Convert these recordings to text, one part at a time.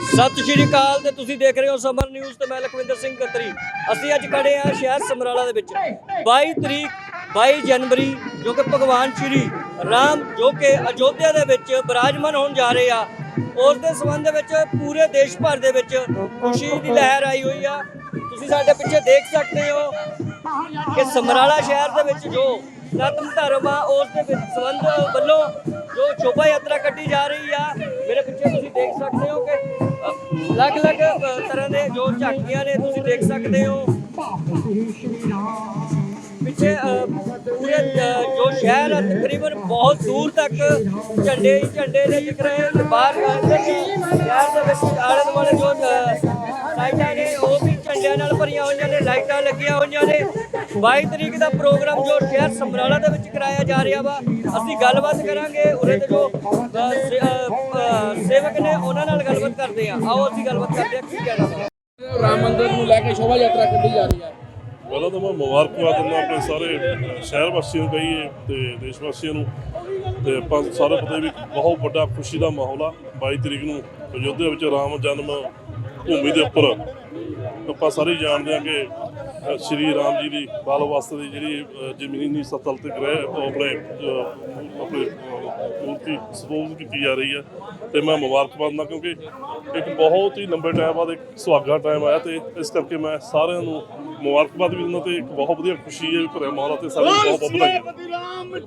ਸਤਿ ਸ਼੍ਰੀ ਅਕਾਲ ਤੇ ਤੁਸੀਂ ਦੇਖ ਰਹੇ ਹੋ ਸਮਰ ਨਿਊਜ਼ ਤੇ ਮੈਂ ਲਖਵਿੰਦਰ ਸਿੰਘ ਕਤਰੀ। ਅਸੀਂ ਅੱਜ ਖੜੇ ਹਾਂ ਸ਼ਹਿਰ ਸਮਰਾਲਾ ਦੇ ਵਿੱਚ। 22 ਤਰੀਕ 22 ਜਨਵਰੀ, ਜੋ ਕਿ ਭਗਵਾਨ ਸ਼੍ਰੀ ਰਾਮ, ਜੋ ਕਿ ਅਯੋਧਿਆ ਦੇ ਵਿੱਚ ਬਿਰਾਜਮਾਨ ਹੋਣ ਜਾ ਰਹੇ ਆ, ਉਸ ਦੇ ਸੰਬੰਧ ਵਿੱਚ ਪੂਰੇ ਦੇਸ਼ ਭਰ ਦੇ ਵਿੱਚ ਖੁਸ਼ੀ ਦੀ ਲਹਿਰ ਆਈ ਹੋਈ ਆ। ਤੁਸੀਂ ਸਾਡੇ ਪਿੱਛੇ ਦੇਖ ਸਕਦੇ ਹੋ ਕਿ ਸਮਰਾਲਾ ਸ਼ਹਿਰ ਦੇ ਵਿੱਚ ਜੋ ਸਨਾਤਨ ਧਰਮ ਆ, ਉਸ ਦੇ ਵਿੱਚ ਸੰਬੰਧ ਵੱਲੋਂ ਜੋ ਸ਼ੋਭਾ ਯਾਤਰਾ ਕੱਢੀ ਜਾ ਰਹੀ ਆ। ਮੇਰੇ ਪਿੱਛੇ ਤੁਸੀਂ ਦੇਖ ਸਕਦੇ ਹੋ ਕਿ ਅਲੱਗ-ਅਲੱਗ ਤਰ੍ਹਾਂ ਦੇ ਜੋ ਝਾਕੀਆਂ ਨੇ ਤੁਸੀਂ ਦੇਖ ਸਕਦੇ ਹੋ। ਪਿੱਛੇ ਅ, ਪੂਰੇ ਜੋ ਸ਼ਹਿਰ ਆ ਤਕਰੀਬਨ ਬਹੁਤ ਦੂਰ ਤੱਕ ਝੰਡੇ ਹੀ ਝੰਡੇ ਨੇ ਦਿਖ ਰਹੇ ਨੇ। ਬਾਹਰ ਅੰਦਰ ਸ਼ਹਿਰ ਦੇ ਵਿੱਚ ਆਲੇ ਦੁਆਲੇ ਜੋ ਲਾਈਟਾਂ ਨੇ ਉਹ ਵੀ ਝੰਡਿਆਂ ਨਾਲ ਭਰੀਆਂ ਹੋਈਆਂ ਨੇ ਲਾਈਟਾਂ ਲੱਗੀਆਂ ਹੋਈਆਂ ਨੇ। 22 ਤਰੀਕ ਦਾ ਪ੍ਰੋਗਰਾਮ ਜੋ ਸ਼ਹਿਰ ਸਮਰਾਲਾ ਦੇ ਵਿੱਚ ਕਰਾਇਆ ਜਾ ਰਿਹਾ ਵਾ ਅਸੀਂ ਗੱਲਬਾਤ ਕਰਾਂਗੇ ਉਰੇ ਦੇ ਜੋ ਸੇਵਕ ਨੇ ਉਹਨਾਂ ਨਾਲ ਗੱਲਬਾਤ ਕਰਦੇ ਆ ਆਓ ਅਸੀਂ ਗੱਲਬਾਤ ਕਰਦੇ ਹਾਂ ਕੀ ਕਹਿਣਾ ਵਾ। ਰਾਮ ਮੰਦਿਰ ਨੂੰ ਲੈ ਕੇ ਸ਼ੋਭਾ ਯਾਤਰਾ ਕੱਢੀ ਜਾ ਰਹੀ ਹੈ। ਪਹਿਲਾਂ ਤਾਂ ਮੈਂ ਮੁਬਾਰਕਬਾਦ ਦਿੰਦਾ ਆਪਣੇ ਸਾਰੇ ਸ਼ਹਿਰ ਵਾਸੀਆਂ ਨੂੰ ਕਹੀਏ ਤੇ ਦੇਸ਼ ਵਾਸੀਆਂ ਨੂੰ। ਤੇ ਆਪਾਂ ਸਾਰੇ ਪਤਾ ਵੀ ਬਹੁਤ ਵੱਡਾ ਖੁਸ਼ੀ ਦਾ ਮਾਹੌਲ ਆ। 22 ਤਰੀਕ ਨੂੰ ਅਯੋਧਿਆ ਵਿੱਚ ਰਾਮ ਜਨਮ ਭੂਮੀ ਦੇ ਉੱਪਰ। ਆਪਾਂ ਸਾਰੇ ਜਾਣਦੇ ਹਾਂ ਕਿ ਸ਼੍ਰੀ ਰਾਮ ਜੀ ਦੀ ਬਾਲ ਵਾਸਤੇ ਦੀ ਜਿਹੜੀ ਜ਼ਮੀਨੀ ਸਤਲ ਤੇ ਗ੍ਰਹਿ ਉਹ ਆਪਣੇ ਅਹ, ਆਪਣੇ ਮੂਰਤੀ ਸਪੋਜ਼ ਕੀਤੀ ਜਾ ਰਹੀ ਹੈ। ਤੇ ਮੈਂ ਮੁਬਾਰਕਬਾਦ ਦਿੰਦਾ ਕਿਉਂਕਿ ਇੱਕ ਬਹੁਤ ਹੀ ਲੰਬੇ ਟਾਈਮ ਬਾਅਦ ਇੱਕ ਸੁਹਾਗਾ ਟਾਈਮ ਆਇਆ ਤੇ ਇਸ ਕਰਕੇ ਮੈਂ ਸਾਰਿਆਂ ਨੂੰ ਮੁਬਾਰਕਬਾਦ ਵੀ ਦਿੰਦਾ ਤੇ ਇੱਕ ਬਹੁਤ ਵਧੀਆ ਖੁਸ਼ੀ ਹੈ ਵੀ ਭਰਿਆ ਮਾਹੌਲ ਤੇ ਸਾਰਿਆਂ ਨੂੰ ਬਹੁਤ ਬਹੁਤ ਵਧਾਈਆਂ।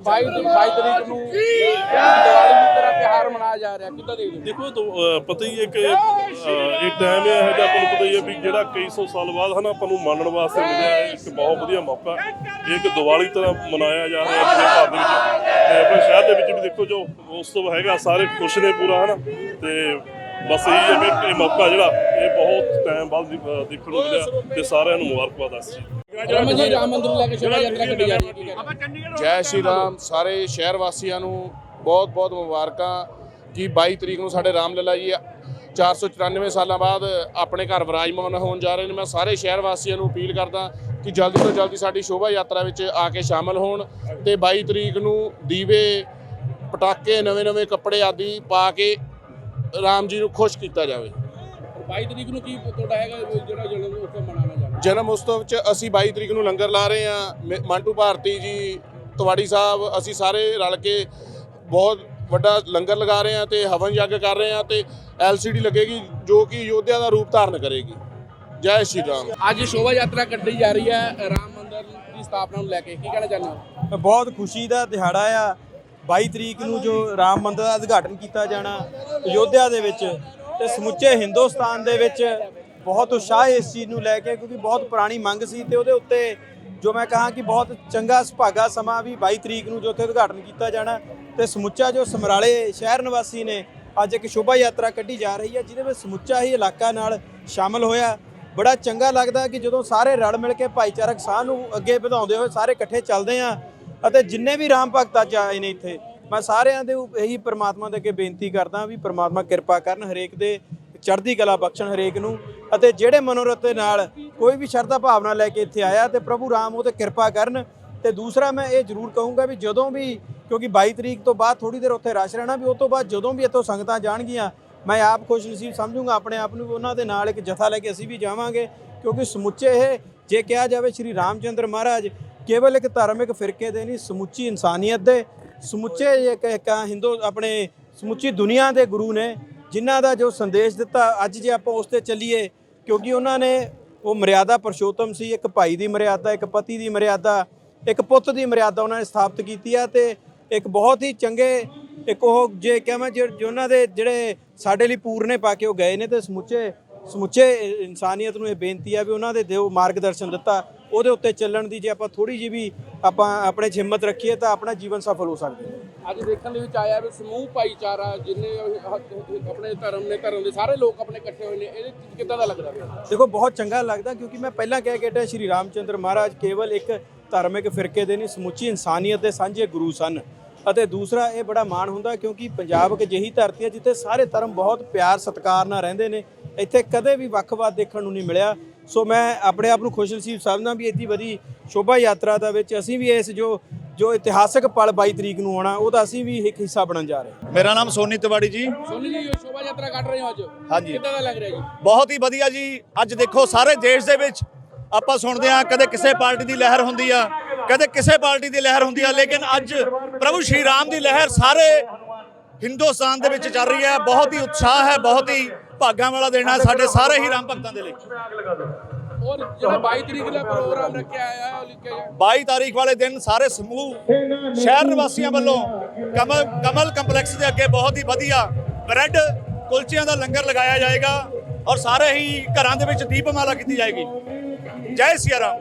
22 ਤਰੀਕ 22 ਤਰੀਕ ਨੂੰ ਦੀਵਾਲੀ ਦੀ ਤਰ੍ਹਾਂ ਤਿਉਹਾਰ ਮਨਾਇਆ ਜਾ ਰਿਹਾ। ਕਿੱਦਾਂ ਦੇਖਦੇ ਦੇਖੋ ਤਾਂ, ਪਤਾ ਹੀ ਹੈ ਕਿ ਇਹ ਟਾਈਮ ਹੈ ਜਿਹੜਾ ਆਪਾਂ ਨੂੰ ਪਤਾ ਹੀ ਹੈ ਵੀ ਜਿਹੜਾ ਕਈ ਸੌ ਸਾਲ ਬਾਅਦ ਹਨਾ ਆਪਾਂ ਨੂੰ ਮੰਨਣ ਵਾਸਤੇ ਮਿਲਿਆ ਹੈ ਇੱਕ ਬਹੁਤ ਵਧੀਆ ਮੌਕਾ। ਇਹ ਇੱਕ ਦੀਵਾਲੀ ਤਰ੍ਹਾਂ ਮਨਾਇਆ ਜਾ ਰਿਹਾ ਆਪਣੇ ਭਾਰਤ ਦੇ ਵਿੱਚ। ਤੇ ਆਪਣੇ ਸ਼ਹਿਰ ਦੇ ਵਿੱਚ ਵੀ ਦੇਖੋ ਜੋ ਉਤਸਵ ਹੈਗਾ ਸਾਰੇ ਖੁਸ਼ ਨੇ ਪੂਰਾ ਹਨਾ। ਤੇ ਬਸ ਇਹ ਹੈ ਵੀ ਇਹ ਮੌਕਾ ਜਿਹੜਾ ਇਹ ਬਹੁਤ ਟਾਈਮ ਬਾਅਦ ਦੀ- ਦੇਖਣ ਨੂੰ ਮਿਲਿਆ ਤੇ ਸਾਰਿਆਂ ਨੂੰ ਮੁਬਾਰਕਬਾਦ ਆ ਇਸ ਚੀਜ਼ ਦੀ। ਰਾਮ ਜੀ ਰਾਮ ਮੰਦਿਰ ਨੂੰ ਲੈ ਕੇ ਸ਼ੋਭਾ ਯਾਤਰਾ ਕੱਢੀ ਜਾ ਰਹੀ ਹੈ। ਕੀ ਕਹਿਣਾ ਜੈ ਸ਼੍ਰੀ ਰਾਮ ਸਾਰੇ ਸ਼ਹਿਰ ਵਾਸੀਆਂ ਨੂੰ ਬਹੁਤ ਬਹੁਤ ਮੁਬਾਰਕਾਂ ਕਿ 22 ਤਰੀਕ ਨੂੰ ਸਾਡੇ ਰਾਮ ਲੱਲਾ ਜੀ 494 ਸਾਲਾਂ ਬਾਅਦ ਆਪਣੇ ਘਰ ਵਿਰਾਜਮਾਨ ਹੋਣ ਜਾ ਰਹੇ ਨੇ। ਮੈਂ ਸਾਰੇ ਸ਼ਹਿਰ ਵਾਸੀਆਂ ਨੂੰ ਅਪੀਲ ਕਰਦਾ ਕਿ ਜਲਦੀ ਤੋਂ ਜਲਦੀ ਸਾਡੀ ਸ਼ੋਭਾ ਯਾਤਰਾ ਵਿੱਚ ਆ ਕੇ ਸ਼ਾਮਲ ਹੋਣ ਤੇ 22 ਤਰੀਕ ਨੂੰ ਦੀਵੇ ਪਟਾਕੇ ਨਵੇਂ-ਨਵੇਂ ਕੱਪੜੇ ਆਦਿ ਪਾ ਕੇ ਰਾਮ ਜੀ ਨੂੰ ਖੁਸ਼ ਕੀਤਾ ਜਾਵੇ। 22 ਤਰੀਕ ਨੂੰ ਕੀ ਤੁਹਾਡਾ ਹੈਗਾ ਜਿਹੜਾ ਜਨਮ ਉਤਸਵ ਮਨਾਉਣਾ ਜਾ ਰਿਹਾ ਜਨਮ ਉਤਸਵ 'ਚ ਅਸੀਂ 22 ਤਰੀਕ ਨੂੰ ਲੰਗਰ ਲਾ ਰਹੇ ਹਾਂ। ਮੰਟੂ ਭਾਰਤੀ ਜੀ ਤਵਾੜੀ ਸਾਹਿਬ ਅਸੀਂ ਸਾਰੇ ਰਲ ਕੇ ਬਹੁਤ ਵੱਡਾ ਲੰਗਰ ਲਗਾ ਰਹੇ ਹਾਂ ਤੇ ਹਵਨ ਯੱਗ ਕਰ ਰਹੇ ਹਾਂ ਤੇ LCD ਲੱਗੇਗੀ ਜੋ ਕਿ ਯੋਧਿਆ ਦਾ ਰੂਪ ਧਾਰਨ ਕਰੇਗੀ। ਜੈ ਸ਼੍ਰੀ ਰਾਮ। ਅੱਜ ਸ਼ੋਭਾ ਯਾਤਰਾ ਕੱਢੀ ਜਾ ਰਹੀ ਹੈ। ਰਾਮ ਮੰਦਿਰ ਦੀ ਸਥਾਪਨਾ ਨੂੰ ਲੈ ਕੇ ਕੀ ਕਹਿਣਾ ਚਾਹੁੰਦੇ ਹੋ? ਬਹੁਤ ਖੁਸ਼ੀ ਦਾ ਦਿਹਾੜਾ ਆ। 22 ਤਰੀਕ ਨੂੰ ਜੋ ਰਾਮ ਮੰਦਰ ਦਾ ਉਦਘਾਟਨ ਕੀਤਾ ਜਾਣਾ ਅਯੋਧਿਆ ਦੇ ਵਿੱਚ ਤੇ ਸਮੁੱਚੇ ਹਿੰਦੁਸਤਾਨ ਦੇ ਵਿੱਚ ਬਹੁਤ ਉਤਸ਼ਾਹ ਇਸ ਚੀਜ਼ ਨੂੰ ਲੈ ਕੇ ਕਿਉਂਕਿ ਬਹੁਤ ਪੁਰਾਣੀ ਮੰਗ ਸੀ ਤੇ ਉਹਦੇ ਉੱਤੇ ਜੋ ਮੈਂ ਕਹਾਂ ਕਿ ਬਹੁਤ ਚੰਗਾ ਸੁਭਾਗਾ ਸਮਾਂ ਵੀ 22 ਤਰੀਕ ਨੂੰ ਜੋ ਉੱਥੇ ਉਦਘਾਟਨ ਕੀਤਾ ਜਾਣਾ ਤੇ ਸਮੁੱਚਾ ਜੋ ਸਮਰਾਲੇ ਸ਼ਹਿਰ ਨਿਵਾਸੀ ਨੇ ਅੱਜ ਇੱਕ ਸ਼ੋਭਾ ਯਾਤਰਾ ਕੱਢੀ ਜਾ ਰਹੀ ਹੈ, ਜਿਹਦੇ ਵਿੱਚ ਸਮੁੱਚਾ ਹੀ ਇਲਾਕਾ ਨਾਲ ਸ਼ਾਮਲ ਹੋਇਆ। ਬੜਾ ਚੰਗਾ ਲੱਗਦਾ ਕਿ ਜਦੋਂ ਸਾਰੇ ਰਲ ਮਿਲ ਕੇ ਭਾਈਚਾਰਕ ਸਾਹ ਨੂੰ ਅੱਗੇ ਵਧਾਉਂਦੇ ਹੋਏ ਸਾਰੇ ਇਕੱਠੇ ਚੱਲਦੇ ਆ ਅਤੇ ਜਿੰਨੇ ਵੀ ਰਾਮ ਭਗਤ ਅੱਜ ਆਏ ਨੇ ਇੱਥੇ, ਮੈਂ ਸਾਰਿਆਂ ਦੇ ਇਹੀ ਪ੍ਰਮਾਤਮਾ ਦੇ ਅੱਗੇ ਬੇਨਤੀ ਕਰਦਾ ਵੀ ਪ੍ਰਮਾਤਮਾ ਕਿਰਪਾ ਕਰਨ ਹਰੇਕ ਦੇ ਚੜ੍ਹਦੀ ਕਲਾ ਬਖਸ਼ਣ ਹਰੇਕ ਨੂੰ ਅਤੇ ਜਿਹੜੇ ਮਨੋਰਥ ਦੇ ਨਾਲ ਕੋਈ ਵੀ ਸ਼ਰਧਾ ਭਾਵਨਾ ਲੈ ਕੇ ਇੱਥੇ ਆਇਆ ਤੇ ਪ੍ਰਭੂ ਰਾਮ ਉਹ ਤੇ ਕਿਰਪਾ ਕਰਨ। ਤੇ ਦੂਸਰਾ ਮੈਂ ਇਹ ਜ਼ਰੂਰ ਕਹੂੰਗਾ ਵੀ ਜਦੋਂ ਵੀ, ਕਿਉਂਕਿ 22 ਤਰੀਕ ਤੋਂ ਬਾਅਦ ਥੋੜੀ ਦੇਰ ਉੱਥੇ ਰਸ਼ ਰਹਿਣਾ ਵੀ ਉਸ ਤੋਂ ਬਾਅਦ ਜਦੋਂ ਵੀ ਇੱਥੋਂ ਸੰਗਤਾਂ ਜਾਣਗੀਆਂ, ਮੈਂ ਆਪ ਖੁਸ਼ ਨਸੀਬ ਸਮਝੂੰਗਾ, ਆਪਣੇ ਆਪ ਨੂੰ ਉਹਨਾਂ ਦੇ ਨਾਲ ਇੱਕ ਜਥਾ ਲੈ ਕੇ ਅਸੀਂ ਵੀ ਜਾਵਾਂਗੇ। ਕਿਉਂਕਿ ਸਮੁੱਚੇ ਇਹ, ਜੇ ਕਿਹਾ ਜਾਵੇ ਸ਼੍ਰੀ ਰਾਮਚੰਦਰ ਮਹਾਰਾਜ ਕੇਵਲ ਇੱਕ ਧਾਰਮਿਕ ਫਿਰਕੇ ਦੇ ਨਹੀਂ, ਸਮੁੱਚੀ ਇਨਸਾਨੀਅਤ ਦੇ। ਸਮੁੱਚੇ ਇੱਕ ਇੱਕ ਹਿੰਦੂ ਆਪਣੇ ਸਮੁੱਚੀ ਦੁਨੀਆ ਦੇ ਗੁਰੂ ਨੇ, ਜਿਨ੍ਹਾਂ ਦਾ ਜੋ ਸੰਦੇਸ਼ ਦਿੱਤਾ, ਅੱਜ ਜੇ ਆਪਾਂ ਉਸ ਤੇ ਚੱਲੀਏ, ਕਿਉਂਕਿ ਉਹਨਾਂ ਨੇ ਉਹ ਮਰਿਆਦਾ ਪਰਸ਼ੋਤਮ ਸੀ, ਇੱਕ ਭਾਈ ਦੀ ਮਰਿਆਦਾ, ਇੱਕ ਪਤੀ ਦੀ ਮਰਿਆਦਾ, ਇੱਕ ਪੁੱਤ ਦੀ ਮਰਿਆਦਾ ਉਹਨਾਂ ਨੇ ਸਥਾਪਿਤ ਕੀਤੀ ਆ ਤੇ ਇੱਕ ਬਹੁਤ ਹੀ ਚੰਗੇ, ਇੱਕ ਉਹ ਜੇ ਕਹਾਂ ਜੇ ਜੇ ਉਹਨਾਂ ਦੇ ਜਿਹੜੇ ਸਾਡੇ ਲਈ ਪੂਰਨੇ ਪਾ ਕੇ ਉਹ ਗਏ ਨੇ ਤੇ ਸਮੁੱਚੇ ਸਮੁੱਚੇ ਇਨਸਾਨੀਅਤ ਨੂੰ ਇਹ ਬੇਨਤੀ ਆ ਵੀ ਉਹਨਾਂ ਦੇ ਦਿਓ ਮਾਰਗਦਰਸ਼ਨ ਦਿੱਤਾ। ਉਹਦੇ ਉੱਤੇ ਚੱਲਣ ਦੀ ਜੇ ਆਪਾਂ ਥੋੜੀ ਜਿਹੀ ਵੀ ਆਪਾਂ ਆਪਣੇ ਹਿੰਮਤ ਰੱਖੀਏ ਤਾਂ ਆਪਣਾ ਜੀਵਨ ਸਫਲ ਹੋ ਸਕਦਾ ਹੈ। ਅੱਜ ਦੇਖਣ ਦੇ ਵਿੱਚ ਆਇਆ ਵੀ ਸਮੂਹ ਭਾਈਚਾਰਾ ਜਿੰਨੇ ਆਪਣੇ ਧਰਮ ਨੇ ਧਰਮ ਦੇ ਸਾਰੇ ਲੋਕ ਆਪਣੇ ਇਕੱਠੇ ਹੋਏ ਨੇ ਇਹਦੇ ਚ ਕਿੱਦਾਂ ਦਾ ਲੱਗਦਾ ਦੇਖੋ ਬਹੁਤ ਚੰਗਾ ਲੱਗਦਾ ਕਿਉਂਕਿ ਮੈਂ ਪਹਿਲਾਂ ਕਹਿ ਕੇ ਹਟਿਆ ਸ਼੍ਰੀ ਰਾਮਚੰਦਰ ਮਹਾਰਾਜ ਕੇਵਲ ਇੱਕ ਧਾਰਮਿਕ ਫਿਰਕੇ ਦੇ ਨਹੀਂ ਸਮੁੱਚੀ ਇਨਸਾਨੀਅਤ ਦੇ ਸਾਂਝੇ ਗੁਰੂ ਸਨ। ਅਤੇ ਦੂਸਰਾ ਇਹ ਬੜਾ ਮਾਣ ਹੁੰਦਾ ਕਿਉਂਕਿ ਪੰਜਾਬ ਇੱਕ ਅਜਿਹੀ ਧਰਤੀ ਹੈ ਜਿੱਥੇ ਸਾਰੇ ਧਰਮ ਬਹੁਤ ਪਿਆਰ ਸਤਿਕਾਰ ਨਾਲ ਰਹਿੰਦੇ ਨੇ। ਇੱਥੇ ਕਦੇ ਵੀ ਵੱਖਵਾਦ ਦੇਖਣ ਨੂੰ ਨਹੀਂ ਮਿਲਿਆ। ਸੋ ਮੈਂ ਆਪਣੇ ਆਪ ਨੂੰ ਖੁਸ਼ ਨਸੀਬ ਸਮਝਦਾ ਵੀ ਇੱਡੀ ਵਧੀ ਸ਼ੋਭਾ ਯਾਤਰਾ ਦਾ ਵਿੱਚ ਅਸੀਂ ਵੀ ਇਸ ਜੋ ਜੋ ਇਤਿਹਾਸਕ ਪਲ 22 ਤਰੀਕ ਨੂੰ ਆਉਣਾ ਉਹਦਾ ਅਸੀਂ ਵੀ ਇੱਕ ਹਿੱਸਾ ਬਣਨ ਜਾ ਰਹੇ ਹਾਂ। ਮੇਰਾ ਨਾਮ ਸੋਨੀ ਤਿਵਾੜੀ ਜੀ। ਸੋਨੀ ਜੀ ਇਹ ਸ਼ੋਭਾ ਯਾਤਰਾ ਕੱਢ ਰਹੇ ਹੋ ਅੱਜ? ਹਾਂਜੀ। ਕਿੱਦਾਂ ਦਾ ਲੱਗ ਰਿਹਾ ਜੀ? ਬਹੁਤ ਹੀ ਵਧੀਆ ਜੀ। ਅੱਜ ਦੇਖੋ ਸਾਰੇ ਦੇਸ਼ ਦੇ ਵਿੱਚ ਆਪਾਂ ਸੁਣਦੇ ਆ ਕਦੇ ਕਿਸੇ ਪਾਰਟੀ ਦੀ ਲਹਿਰ ਹੁੰਦੀ ਆ ਕਦੇ ਕਿਸੇ ਪਾਰਟੀ ਦੀ ਲਹਿਰ ਹੁੰਦੀ ਆ ਲੇਕਿਨ ਅੱਜ ਪ੍ਰਭੂ ਸ਼੍ਰੀ ਰਾਮ ਦੀ ਲਹਿਰ ਸਾਰੇ ਹਿੰਦੁਸਤਾਨ ਦੇ ਵਿੱਚ ਚੱਲ ਰਹੀ ਹੈ। ਬਹੁਤ ਹੀ ਉਤਸ਼ਾਹ ਹੈ ਬਹੁਤ ਹੀ ਭਾਗਾਂ ਵਾਲਾ ਦਿਨ ਹੈ ਸਾਡੇ ਸਾਰੇ ਹੀ ਰਾਮ ਭਗਤਾਂ ਦੇ ਲਈ। ਔਰ ਜਿਹੜਾ 22 ਤਰੀਕ ਦਾ ਪ੍ਰੋਗਰਾਮ ਰੱਖਿਆ ਆਇਆ ਉਹ ਲਿਖਿਆ ਗਿਆ 22 ਤਾਰੀਖ ਵਾਲੇ ਦਿਨ ਸਾਰੇ ਸਮੂਹ ਸ਼ਹਿਰ ਨਿਵਾਸੀਆਂ ਵੱਲੋਂ ਕਮਲ ਕਮਲ ਕੰਪਲੈਕਸ ਦੇ ਅੱਗੇ ਬਹੁਤ ਹੀ ਵਧੀਆ ਬ੍ਰੈਡ ਕੁਲਚਿਆਂ ਦਾ ਲੰਗਰ ਲਗਾਇਆ ਜਾਏਗਾ ਔਰ ਸਾਰੇ ਹੀ ਘਰਾਂ ਦੇ ਵਿੱਚ ਦੀਪਮਾਲਾ ਕੀਤੀ ਜਾਏਗੀ। ਜੈ ਸਿਆ ਰਾਮ